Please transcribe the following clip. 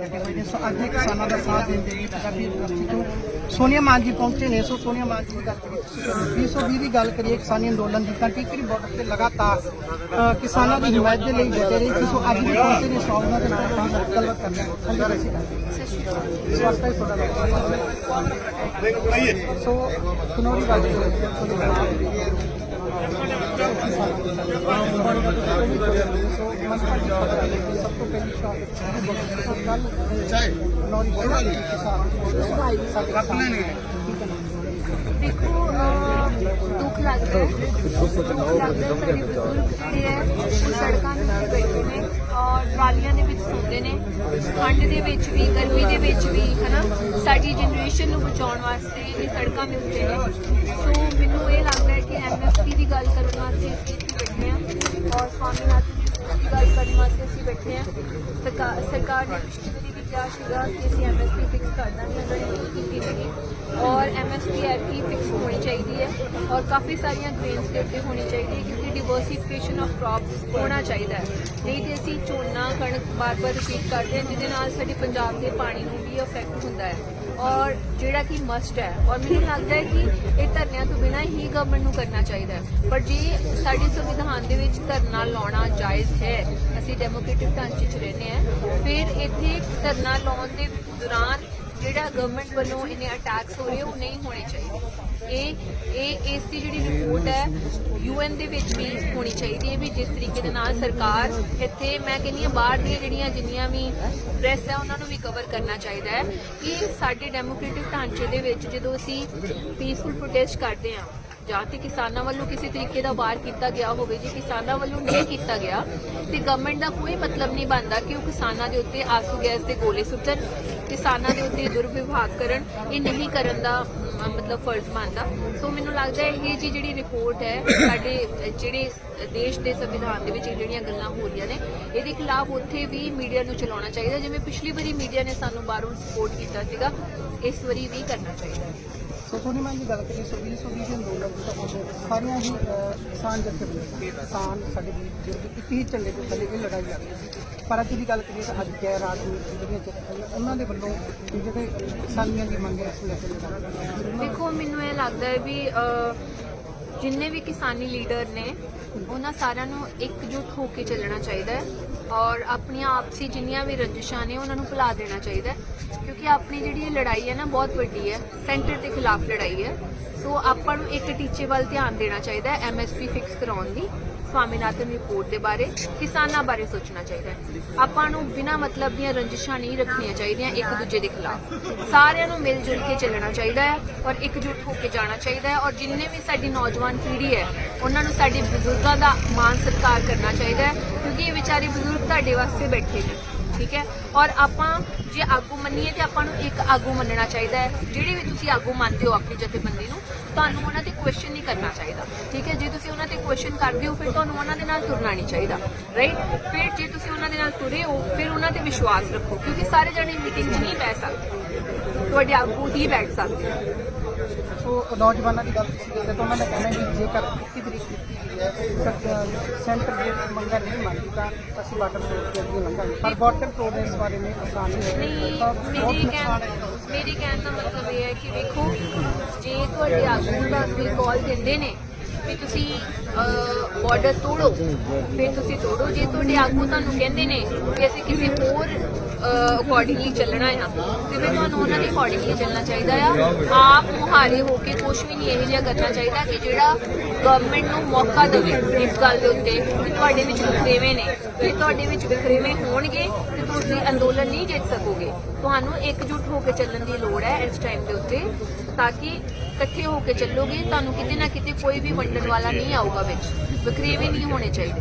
ਲੱਗੇ ਸੋ ਕਿਸਾਨਾਂ ਦਾ ਸਾਥ ਦੇਣ ਦੇ ਪੰਜਾਬੀ ਯੂਨੀਵਰਸਿਟੀ ਤੋਂ ਸੋਨੀਆ ਮਾਨ ਜੀ ਪਹੁੰਚੇ ਨੇ ਸੋ ਸੋਨੀਆ ਮਾਨ ਜੀ ਦੀ ਗੱਲ ਕਰੀਏ 220 ਦੀ ਗੱਲ ਕਰੀਏ ਕਿਸਾਨੀ ਅੰਦੋਲਨ ਦੀ ਤਾਂ ਟਿਕਰੀ ਬਾਰਡਰ ਤੇ ਲਗਾਤਾਰ ਕਿਸਾਨਾਂ ਦੀ ਹਿਮਾਇਤ ਦੇ ਲਈ ਡਟੇ ਰਹੇ ਸੋ ਅੱਜ ਵੀ ਪਹੁੰਚੇ ਨੇ ਸੌਗਨਾ ਦੇ ਨਾਲ ਗੱਲਬਾਤ ਕਰਨਾ ਸੋ ਖਨੌਰੀ ਗੱਲ ਸੋ ਮਸਲਾ ਜੀ ਤੋਂ ਪਹਿਲੀ ਸ਼ਾਟ ਕੱਲ ਖਨੌਰੀ ਗੱਲ। ਸਾਡੇ ਸਾਹਮਣੇ ਦੇਖੋ ਅਹ, ਦੁੱਖ ਲੱਗਦਾ ਹੈ। ਦੁੱਖ ਲੱਗਦਾ ਹੈ। ਸਾਡੇ ਬਜ਼ੁਰਗ ਜਿਹੜੇ ਹੈ ਉਹ ਸੜਕਾਂ ਦੇ ਉੱਤੇ ਬੈਠੇ ਨੇ ਔਰ ਟਰਾਲੀਆਂ ਦੇ ਵਿੱਚ ਸੌਂਦੇ ਨੇ। ਠੰਡ ਦੇ ਵਿੱਚ ਵੀ ਗਰਮੀ ਦੇ ਵਿੱਚ ਵੀ ਹਨਾ? ਸਾਡੀ ਜਨਰੇਸ਼ਨ ਨੂੰ ਬਚਾਉਣ ਵਾਸਤੇ ਇਹ ਸੜਕਾਂ ਦੇ ਉੱਤੇ ਨੇ। ਸੋ ਮੈਨੂੰ ਇਹ ਲੱਗਦਾ ਹੈ ਕਿ ਐਮਐਸਪੀ ਦੀ ਗੱਲ ਕਰਨ ਵਾਸਤੇ ਅਸੀਂ ਇੱਥੇ ਬੈਠੇ ਹਾਂ। ਔਰ ਸਵਾਮੀਨਾਥਨ ਦੀ ਗੱਲ ਕਰਨ ਵਾਸਤੇ ਅਸੀਂ ਬੈਠੇ ਹਾਂ। ਸਰਕਾਰ ਸਰਕਾਰ ਨੇ ਪਿਛਲੀ ਵਾਰੀ ਵੀ ਕਿਹਾ ਸੀਗਾ ਕਿ ਅਸੀਂ ਐਮਐਸਪੀ ਫਿਕਸ ਕਰ ਦਾਂਗੇ ਉਹਨਾਂ ਨੇ ਨਹੀਂ ਕੀਤੀ ਸੀਗੀ ਔਰ ਐਮਐਸਪੀ ਐਰਪੀ ਫਿਕਸ ਹੋਣੀ ਚਾਹੀਦੀ ਹੈ ਔਰ ਕਾਫੀ ਸਾਰੀਆਂ ਗ੍ਰੇਨਸ ਦੇ ਉੱਤੇ ਹੋਣੀ ਚਾਹੀਦੀ ਹੈ ਕਿਉਂਕਿ ਡਿਵਰਸਿਫਿਕੇਸ਼ਨ ਆਫ ਕ੍ਰੌਪਸ ਹੋਣਾ ਚਾਹੀਦਾ ਹੈ। ਨਹੀਂ ਤੇ ਅਸੀਂ ਝੋਨਾ, ਕਣਕ ਬਾਰ-ਬਾਰ ਰਿਪੀਟ ਕਰਦੇ ਹਾਂ, ਜਿਹਦੇ ਨਾਲ ਸਾਡੇ ਪੰਜਾਬ ਦੇ ਪਾਣੀ ਨੂੰ ਵੀ ਅਫੈਕਟ ਹੁੰਦਾ ਹੈ। ਔਰ ਜਿਹੜਾ ਕਿ ਮਸਟ ਹੈ ਔਰ ਮੈਨੂੰ ਲੱਗਦਾ ਹੈ ਕਿ ਇਹ ਧਰਨਿਆਂ ਤੋਂ ਬਿਨਾਂ ਹੀ ਗਵਰਨਮੈਂਟ ਨੂੰ ਕਰਨਾ ਚਾਹੀਦਾ ਹੈ। ਪਰ ਜੇ ਸਾਡੇ ਸੰਵਿਧਾਨ ਦੇ ਵਿੱਚ ਧਰਨਾ ਲਾਉਣਾ ਜਾਇਜ਼ ਹੈ, ਅਸੀਂ ਡੈਮੋਕ੍ਰੈਟਿਕ ਢਾਂਚੇ 'ਚ ਰਹਿੰਦੇ ਹਾਂ, ਫਿਰ ਇੱਥੇ ਧਰਨਾ ਲਾਉਣ ਦੇ ਦੌਰਾਨ ਜਿਹੜਾ ਗਵਰਨਮੈਂਟ ਵੱਲੋਂ ਇਹਨੇ ਅਟੈਕਸ ਹੋ ਰਹੇ ਉਹ ਨਹੀਂ ਹੋਣੇ ਚਾਹੀਦੇ। ਇਹ ਇਹ, ਇਸ ਦੀ ਜਿਹੜੀ ਰਿਪੋਰਟ ਹੈ ਯੂਐਨ ਦੇ ਵਿੱਚ ਵੀ ਹੋਣੀ ਚਾਹੀਦੀ ਹੈ ਵੀ ਜਿਸ ਤਰੀਕੇ ਦੇ ਨਾਲ ਸਰਕਾਰ ਇੱਥੇ, ਮੈਂ ਕਹਿੰਦੀ ਹਾਂ ਬਾਹਰ ਦੀਆਂ ਜਿਹੜੀਆਂ ਜਿੰਨੀਆਂ ਵੀ ਪ੍ਰੈਸ ਹੈ, ਉਹਨਾਂ ਨੂੰ ਵੀ ਕਵਰ ਕਰਨਾ ਚਾਹੀਦਾ ਹੈ। ਕਿ ਸਾਡੇ ਡੈਮੋਕ੍ਰੈਟਿਕ ਢਾਂਚੇ ਦੇ ਵਿੱਚ ਜਦੋਂ ਅਸੀਂ ਪੀਸਫੁਲ ਪ੍ਰੋਟੈਸਟ ਕਰਦੇ ਹਾਂ, ਜਾਂ ਤੇ ਕਿਸਾਨਾਂ ਵੱਲੋਂ ਕਿਸੇ ਤਰੀਕੇ ਦਾ ਵਾਰ ਕੀਤਾ ਗਿਆ ਹੋਵੇ, ਜੇ ਕਿਸਾਨਾਂ ਵੱਲੋਂ ਨਹੀਂ ਕੀਤਾ ਗਿਆ, ਤੇ ਗਵਰਨਮੈਂਟ ਦਾ ਕੋਈ ਮਤਲਬ ਨਹੀਂ ਬਣਦਾ ਕਿ ਉਹ ਕਿਸਾਨਾਂ ਦੇ ਉੱਤੇ ਆਸੂ ਗੈਸ ਦੇ ਗੋਲੇ ਸੁੱਟਣ। ਕਿਸਾਨਾਂ ਦੇ ਉੱਤੇ ਦੁਰਵਿਵਹਾਰ ਕਰਨ, ਇਹ ਨਹੀਂ ਕਰਨ ਦਾ ਮਤਲਬ ਫਰਜ਼ ਬਣਦਾ। ਸੋ ਮੈਨੂੰ ਲੱਗਦਾ ਹੈ ਇਹ ਜੀ ਜਿਹੜੀ ਰਿਪੋਰਟ ਹੈ, ਸਾਡੇ ਜਿਹੜੇ ਦੇਸ਼ ਦੇ ਸੰਵਿਧਾਨ ਦੇ ਵਿੱਚ ਜਿਹੜੀਆਂ ਗੱਲਾਂ ਹੋ ਰਹੀਆਂ ਨੇ, ਇਹਦੇ ਖਿਲਾਫ ਉੱਥੇ ਵੀ ਮੀਡੀਆ ਨੂੰ ਚਲਾਉਣਾ ਚਾਹੀਦਾ, ਜਿਵੇਂ ਪਿਛਲੀ ਵਾਰੀ ਮੀਡੀਆ ਨੇ ਸਾਨੂੰ ਬਾਹਰੋਂ ਸਪੋਰਟ ਕੀਤਾ ਸੀਗਾ, ਇਸ ਵਾਰੀ ਵੀ ਕਰਨਾ ਚਾਹੀਦਾ। ਹੈ ਸੋ ਸੋਨੀ ਮਾਨ ਦੀ ਗੱਲ ਕਰੀਏ ਸੋ 2020 ਦੇ ਅੰਦੋਲਨ ਤੋਂ ਤਾਂ ਸਾਰੀਆਂ ਹੀ ਕਿਸਾਨ ਜਥੇਬੰਦੀਆਂ ਕਿਸਾਨ ਸਾਡੇ ਬਜ਼ੁਰਗ ਇੱਕ ਹੀ ਝੰਡੇ ਦੇ ਥੱਲੇ ਇਹ ਲੜਾਈ ਲੜ ਰਹੇ ਸੀ। ਪਰ ਅੱਜ ਦੀ ਗੱਲ ਕਰੀਏ ਤਾਂ ਅੱਜ ਗੈਰ ਰਾਜਨੀਤਿਕ ਜਿਹੜੀਆਂ ਜਥੇਬੰਦੀਆਂ ਉਹਨਾਂ ਦੇ ਵੱਲੋਂ ਜਿਹੜੇ ਕਿਸਾਨੀਆਂ ਦੀ ਮੰਗ ਹੈ, ਇਸ ਲੈ ਕੇ ਦੇਖੋ, ਮੈਨੂੰ ਇਹ ਲੱਗਦਾ ਹੈ ਵੀ ਜਿੰਨੇ ਵੀ ਕਿਸਾਨੀ ਲੀਡਰ ਨੇ, ਉਹਨਾਂ ਸਾਰਿਆਂ ਨੂੰ ਇਕਜੁੱਟ ਹੋ ਕੇ ਚੱਲਣਾ ਚਾਹੀਦਾ ਹੈ ਔਰ ਆਪਣੀਆਂ ਆਪਸੀ ਜਿੰਨੀਆਂ ਵੀ ਰੰਜਿਸ਼ਾਂ ਨੇ, ਉਹਨਾਂ ਨੂੰ ਭੁਲਾ ਦੇਣਾ ਚਾਹੀਦਾ ਹੈ। ਕਿਉਂਕਿ ਆਪਣੀ ਜਿਹੜੀ ਇਹ ਲੜਾਈ ਹੈ ਨਾ ਬਹੁਤ ਵੱਡੀ ਹੈ ਸੈਂਟਰ ਦੇ ਖਿਲਾਫ ਲੜਾਈ ਹੈ। ਸੋ ਆਪਾਂ ਨੂੰ ਇੱਕ ਟੀਚੇ ਵੱਲ ਧਿਆਨ ਦੇਣਾ ਚਾਹੀਦਾ ਹੈ ਐਮਐਸਪੀ ਫਿਕਸ ਕਰਾਉਣ ਦੀ, ਸਵਾਮੀਨਾਥਨ ਰਿਪੋਰਟ ਦੇ ਬਾਰੇ, ਕਿਸਾਨਾਂ ਬਾਰੇ ਸੋਚਣਾ ਚਾਹੀਦਾ ਹੈ। ਆਪਾਂ ਨੂੰ ਬਿਨਾਂ ਮਤਲਬ ਦੀਆਂ ਰੰਜਿਸ਼ਾਂ ਨਹੀਂ ਰੱਖਣੀਆਂ ਚਾਹੀਦੀਆਂ ਇੱਕ ਦੂਜੇ ਦੇ ਖਿਲਾਫ। ਸਾਰਿਆਂ ਨੂੰ ਮਿਲ ਜੁਲ ਕੇ ਚੱਲਣਾ ਚਾਹੀਦਾ ਹੈ ਔਰ ਇਕਜੁੱਟ ਹੋ ਕੇ ਜਾਣਾ ਚਾਹੀਦਾ ਹੈ ਔਰ ਜਿੰਨੇ ਵੀ ਸਾਡੀ ਨੌਜਵਾਨ ਪੀੜ੍ਹੀ ਹੈ, ਉਹਨਾਂ ਨੂੰ ਸਾਡੇ ਬਜ਼ੁਰਗਾਂ ਦਾ ਮਾਣ ਸਤਿਕਾਰ ਕਰਨਾ ਚਾਹੀਦਾ ਹੈ, ਕਿਉਂਕਿ ਇਹ ਵਿਚਾਰੇ ਬਜ਼ੁਰਗ ਤੁਹਾਡੇ ਵਾਸਤੇ ਬੈਠੇ ਨੇ। ਠੀਕ ਹੈ? ਔਰ ਆਪਾਂ ਜੇ ਆਗੂ ਮੰਨੀਏ ਤੇ ਆਪਾਂ ਨੂੰ ਇੱਕ ਆਗੂ ਮੰਨਣਾ ਚਾਹੀਦਾ ਹੈ। ਜਿਹੜੇ ਵੀ ਤੁਸੀਂ ਆਗੂ ਮੰਨਦੇ ਹੋ ਆਪਣੀ ਜਥੇਬੰਦੀ ਨੂੰ, ਤੁਹਾਨੂੰ ਉਹਨਾਂ ਤੇ ਕੁਐਸਚਨ ਨਹੀਂ ਕਰਨਾ ਚਾਹੀਦਾ। ਠੀਕ ਹੈ? ਜੇ ਤੁਸੀਂ ਉਹਨਾਂ ਤੇ ਕੁਐਸਚਨ ਕਰਦੇ ਹੋ, ਫਿਰ ਤੁਹਾਨੂੰ ਉਹਨਾਂ ਦੇ ਨਾਲ ਤੁਰਨਾ ਨਹੀਂ ਚਾਹੀਦਾ। ਰਾਈਟ ਫਿਰ ਜੇ ਤੁਸੀਂ ਉਹਨਾਂ ਦੇ ਨਾਲ ਤੁਰੇ ਹੋ, ਫਿਰ ਉਹਨਾਂ ਤੇ ਵਿਸ਼ਵਾਸ ਰੱਖੋ, ਕਿਉਂਕਿ ਸਾਰੇ ਜਣੇ ਮੀਟਿੰਗ 'ਚ ਨਹੀਂ ਬੈਠ ਸਕਦੇ। ਤੁਹਾਡੇ ਆਗੂ ਹੀ ਬੈਠ ਸਕਦੇ ਸੋ ਨੌਜਵਾਨਾਂ ਦੀ ਗੱਲ ਤੁਸੀਂ ਕਰਦੇ ਤਾਂ ਉਹਨਾਂ ਨੇ ਕਹਿਣਾ ਵੀ ਜੇਕਰ 21 ਤਰੀਕ ਦਿੱਤੀ ਗਈ ਹੈ ਸਰ- ਸੈਂਟਰ ਦੇ ਮੰਗਾਂ ਨਹੀਂ ਮੰਨਦੀ ਤਾਂ ਅਸੀਂ ਵਾਟਰ ਸੋਰਸ ਦੇ ਅੱਗੇ ਲੰਘਾਂਗੇ ਪਰ ਵਾਟਰ ਪ੍ਰੋਡਕਟਸ ਬਾਰੇ ਨਹੀਂ ਆਸਾਨ ਨਹੀਂ ਹੈ ਨਹੀਂ ਤਾਂ ਬਹੁਤ ਮੇਰੀ ਨੁਕਸਾਨ ਕਹਿਣ ਹੈ। ਮੇਰੀ ਕਹਿਣ ਦਾ ਮਤਲਬ ਇਹ ਹੈ ਕਿ ਵੇਖੋ ਜੇ ਤੁਹਾਡੇ ਆਗੂ ਦਾ ਕੋਈ ਕਾਲ ਦਿੰਦੇ ਨੇ ਵੀ ਤੁਸੀਂ ਬਾਰਡਰ ਤੋੜੋ ਫਿਰ ਤੁਸੀਂ ਤੋੜੋ। ਜੇ ਤੁਹਾਡੇ ਆਗੂ ਤੁਹਾਨੂੰ ਕਹਿੰਦੇ ਨੇ ਕਿ ਅਸੀਂ ਕਿਸੇ ਹੋਰ ਅਕੋਰਡਿੰਗਲੀ ਚੱਲਣਾ ਆ। ਤੇ ਫਿਰ ਤੁਹਾਨੂੰ ਉਹਨਾਂ ਦੇ ਅਕੋਰਡਿੰਗਲੀ ਚੱਲਣਾ ਚਾਹੀਦਾ ਆ। ਆਪ ਮੁਹਾਰੇ ਹੋ ਕੇ ਕੁਝ ਵੀ ਨਹੀਂ ਇਹ ਜਿਹਾ ਕਰਨਾ ਚਾਹੀਦਾ ਕਿ ਜਿਹੜਾ ਗਵਰਨਮੈਂਟ ਨੂੰ ਮੌਕਾ ਦੇਵੇ ਇਸ ਗੱਲ ਦੇ ਉੱਤੇ ਕਿ ਤੁਹਾਡੇ ਵਿੱਚ ਵਿਖਰੇਵੇਂ ਨੇ। ਜੇ ਤੁਹਾਡੇ ਵਿੱਚ ਵਿਖਰੇਵੇਂ ਹੋਣਗੇ, ਤੇ ਤੁਸੀਂ ਅੰਦੋਲਨ ਨਹੀਂ ਜਿੱਤ ਸਕੋਗੇ। ਤੁਹਾਨੂੰ ਇਕਜੁੱਟ ਹੋ ਕੇ ਚੱਲਣ ਦੀ ਲੋੜ ਹੈ ਇਸ ਟਾਈਮ ਦੇ ਉੱਤੇ। ਤਾਂ ਕਿ ਇਕੱਠੇ ਹੋ ਕੇ ਚੱਲੋਗੇ, ਤੁਹਾਨੂੰ ਕਿਤੇ ਨਾ ਕਿਤੇ ਕੋਈ ਵੀ ਵੰਡਣ ਵਾਲਾ ਨਹੀਂ ਆਊਗਾ ਵਿੱਚ। ਵਿਖਰੇਵੇਂ ਨਹੀਂ ਹੋਣੇ ਚਾਹੀਦੇ।